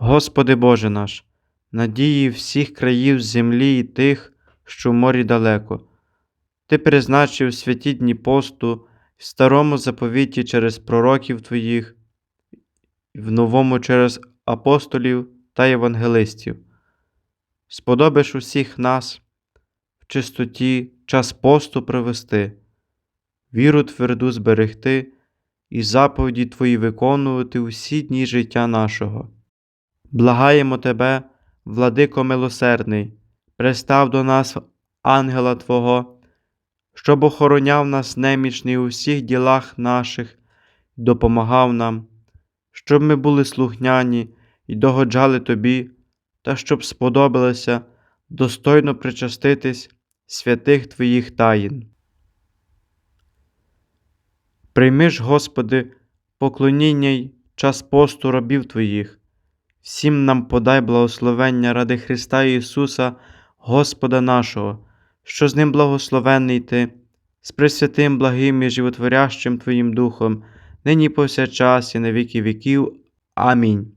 Господи Боже наш, надії всіх країв землі і тих, що в морі далеко. Ти призначив святі дні посту в старому заповіті через пророків Твоїх, в новому через апостолів та євангелистів. Сподобиш усіх нас в чистоті час посту провести, віру тверду зберегти і заповіді Твої виконувати усі дні життя нашого. Благаємо Тебе, владико милосердний, пристав до нас ангела Твого, щоб охороняв нас немічний у всіх ділах наших, допомагав нам, щоб ми були слухняні і догоджали Тобі, та щоб сподобалося достойно причаститись святих Твоїх таїн. Прийми ж, Господи, поклоніння й час посту рабів Твоїх, всім нам подай благословення ради Христа Ісуса, Господа нашого, що з Ним благословенний Ти, з Пресвятим благим і животворящим Твоїм Духом, нині повсякчас і на віки віків. Амінь.